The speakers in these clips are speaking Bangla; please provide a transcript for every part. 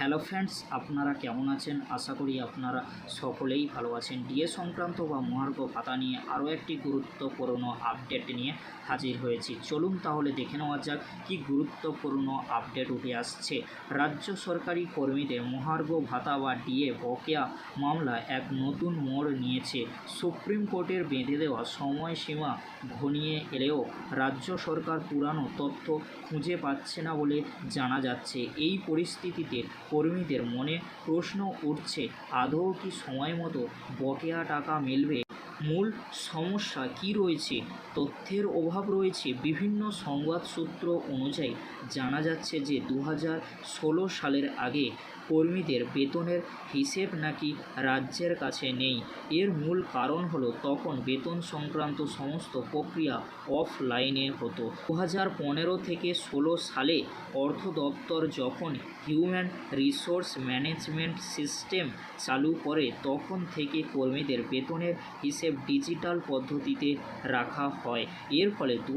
হ্যালো ফ্রেন্ডস, আপনারা কেমন আছেন? আশা করি আপনারা সকলেই ভালো আছেন। ডিএ সংক্রান্ত বা মহার্ঘ ভাতা নিয়ে আরও একটি গুরুত্বপূর্ণ আপডেট নিয়ে হাজির হয়েছি। চলুন তাহলে দেখে নেওয়া যাক কি গুরুত্বপূর্ণ আপডেট উঠে আসছে। রাজ্য সরকারি কর্মীদের মহার্ঘ ভাতা বা ডিএ বকেয়া মামলা এক নতুন মোড় নিয়েছে। সুপ্রিম কোর্টের বেঁধে দেওয়া সময়সীমা ঘনিয়ে এলেও রাজ্য সরকার পুরানো তথ্য খুঁজে পাচ্ছে না বলে জানা যাচ্ছে। এই পরিস্থিতিতে কর্মীদের মনে প্রশ্ন উঠছে, আদৌ কি সময় মতো বকেয়া টাকা মিলবে? মূল সমস্যা কি রয়েছে? তথ্যের অভাব রয়েছে বিভিন্ন সংবাদ সূত্র অনুযায়ী জানা যাচ্ছে যে দু সালের আগে কর্মীদের বেতনের হিসেব নাকি রাজ্যের কাছে নেই। এর মূল কারণ হলো তখন বেতন সংক্রান্ত সমস্ত প্রক্রিয়া অফলাইনে হতো। দু হাজার পনেরো থেকে ষোলো সালে অর্থ দপ্তর যখন হিউম্যান রিসোর্স ম্যানেজমেন্ট সিস্টেম চালু করে, তখন থেকে কর্মীদের বেতনের হিসেব ডিজিটাল পদ্ধতিতে রাখা হয়। এর ফলে দু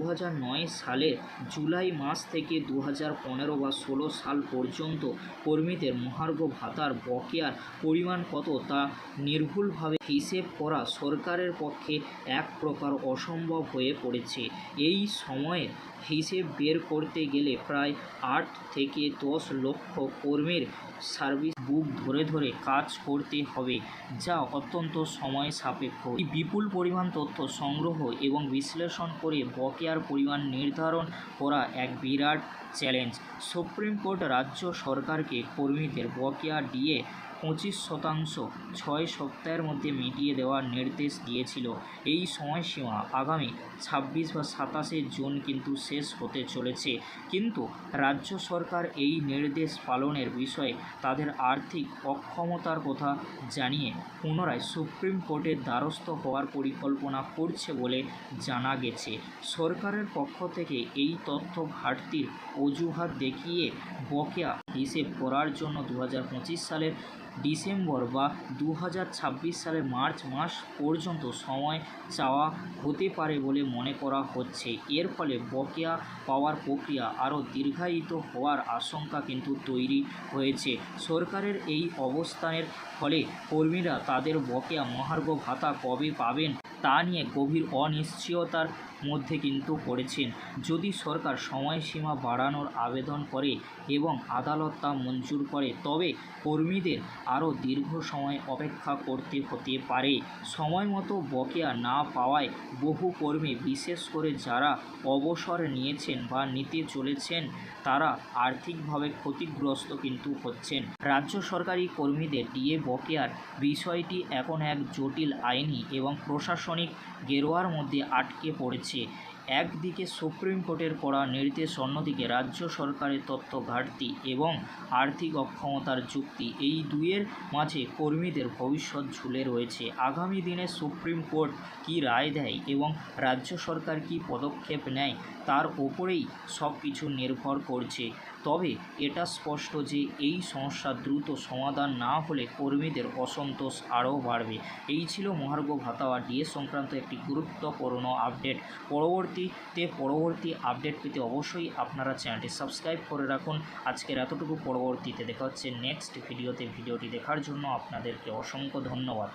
সালের জুলাই মাস থেকে দু বা ষোলো সাল পর্যন্ত কর্মীদের মহার্ঘ ভাতার বকেয়ার পরিমাণ কত তা নির্ভুলভাবে হিসেব করা সরকারের পক্ষে এক প্রকার অসম্ভব হয়ে পড়েছে। এই সময়ে হিসেব বের করতে গেলে প্রায় আট থেকে দশ লক্ষ কর্মীর সার্ভিস বুক ধরে ধরে কাজ করতে হবে, যা অত্যন্ত সময় সাপেক্ষ। এই বিপুল পরিমাণ তথ্য সংগ্রহ এবং বিশ্লেষণ করে বকেয়ার পরিমাণ নির্ধারণ করা এক বিরাট চ্যালেঞ্জ। সুপ্রিম কোর্ট রাজ্য সরকারকে কর্মীদের বকেয়া দিয়ে পঁচিশ শতাংশ ছয় সপ্তাহের মধ্যে মিটিয়ে দেওয়ার নির্দেশ দিয়েছিল। এই সময়সীমা আগামী ছাব্বিশ বা সাতাশে জুন কিন্তু শেষ হতে চলেছে। কিন্তু রাজ্য সরকার এই নির্দেশ পালনের বিষয়ে তাদের আর্থিক অক্ষমতার কথা জানিয়ে পুনরায় সুপ্রিম কোর্টের দ্বারস্থ হওয়ার পরিকল্পনা করছে বলে জানা গেছে। সরকারের পক্ষ থেকে এই তথ্য ঘাটতির অজুহাত দেখিয়ে বকেয়া হিসেব করার জন্য দু হাজার পঁচিশ সালের ডিসেম্বর বা দু সালের মার্চ মাস পর্যন্ত সময় চাওয়া হতে পারে বলে মনে করা হচ্ছে। এর ফলে বকেয়া পাওয়ার প্রক্রিয়া আরও দীর্ঘায়িত হওয়ার আশঙ্কা কিন্তু তৈরি হয়েছে। সরকারের এই অবস্থানের ফলে কর্মীরা তাদের বকেয়া মহার্ঘ ভাতা কবে পাবেন তা নিয়ে গভীর অনিশ্চয়তার মধ্যে কিন্তু পড়েছেন। যদি সরকার সময়সীমা বাড়ানোর আবেদন করে এবং আদালত তা মঞ্জুর করে, তবে কর্মীদের আরও দীর্ঘ সময় অপেক্ষা করতে হতে পারে। সময় মতো বকেয়া না পাওয়ায় বহু কর্মী, বিশেষ করে যারা অবসর নিয়েছেন বা নিতে চলেছেন, তারা আর্থিকভাবে ক্ষতিগ্রস্ত কিন্তু হচ্ছেন। রাজ্য সরকারি কর্মীদের ডিএ বকেয়ার বিষয়টি এখন এক জটিল আইনি এবং প্রশাসনিক গেরুয়ার মধ্যে আটকে পড়েছে। একদিকে সুপ্রিম কোর্টের করা নির্দেশ, অন্যদিকে রাজ্য সরকারের তথ্য ঘাটতি এবং আর্থিক অক্ষমতার যুক্তি। এই দুইয়ের মাঝে কর্মীদের ভবিষ্যৎ ঝুলে রয়েছে। আগামী দিনে সুপ্রিম কোর্ট কী রায় দেয় এবং রাজ্য সরকার কী পদক্ষেপ নেয়, তার ওপরেই সব কিছু নির্ভর করছে। তবে এটা স্পষ্ট যে এই সমস্যার দ্রুত সমাধান না হলে কর্মীদের অসন্তোষ আরও বাড়বে। এই ছিল মহার্ঘ ভাতা বা ডিএ সংক্রান্ত একটি গুরুত্বপূর্ণ আপডেট। পরবর্তীতে পরবর্তী আপডেট পেতে অবশ্যই আপনারা চ্যানেলটি সাবস্ক্রাইব করে রাখুন। আজকের এতটুকু, পরবর্তীতে দেখা হচ্ছে নেক্সট ভিডিওতে ভিডিওটি দেখার জন্য আপনাদেরকে অসংখ্য ধন্যবাদ।